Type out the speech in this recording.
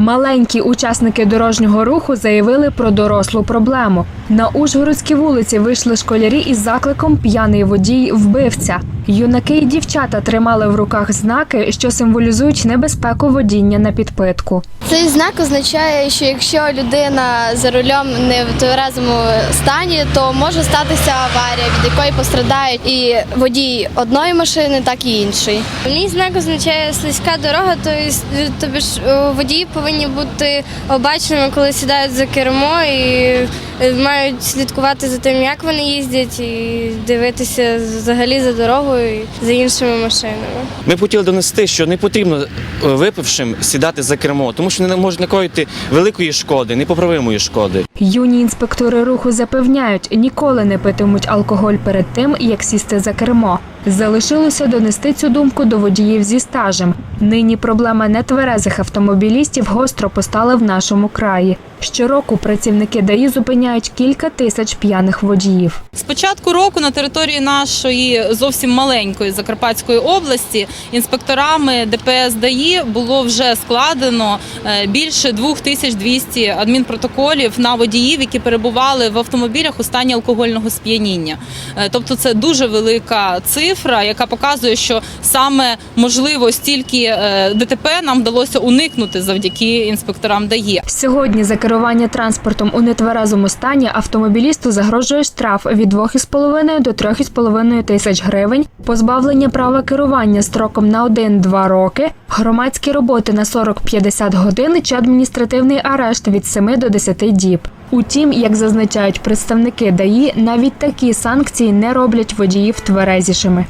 Маленькі учасники дорожнього руху заявили про дорослу проблему. На Ужгородські вулиці вийшли школярі із закликом П'яний водій вбивця. Юнаки і дівчата тримали в руках знаки, що символізують небезпеку водіння на підпитку. Цей знак означає, що якщо людина за рулем не в тверезому стані, то може статися аварія, від якої пострадають і водій одної машини, так і іншої. Мій знак означає слизька дорога, то ж е, водії повинні бути обачними, коли сідають за кермо і мають слідкувати за тим, як вони їздять, і дивитися взагалі за дорогою і за іншими машинами. Ми б хотіли донести, що не потрібно е, випившим сідати за кермо, тому що вони можуть накоїти великої шкоди, непоправимої шкоди. Юні інспектори руху запевняють, ніколи не питимуть алкоголь перед тим, як сісти за кермо. Залишилося донести цю думку до водіїв зі стажем. Нині проблема нетверезих автомобілістів гостро постала в нашому краї. Щороку працівники ДАІ зупиняють кілька тисяч п'яних водіїв. З початку року на території нашої зовсім маленької Закарпатської області інспекторами ДПС ДАІ було вже складено е, більше 2200 адмінпротоколів на водіїв, які перебували в автомобілях у стані алкогольного сп'яніння. Е, Тобто це дуже велика цифра, яка показує, що саме можливо стільки е, ДТП нам вдалося уникнути завдяки інспекторам ДАІ. Сьогодні за керування транспортом у нетверезому стані автомобілісту загрожує штраф від 2,5 до 3,5 тисяч гривень, позбавлення права керування строком на 1-2 роки, громадські роботи на 40-50 годин чи адміністративний арешт від 7 до 10 діб. Утім, як зазначають представники ДАІ, навіть такі санкції не роблять водіїв тверезішими.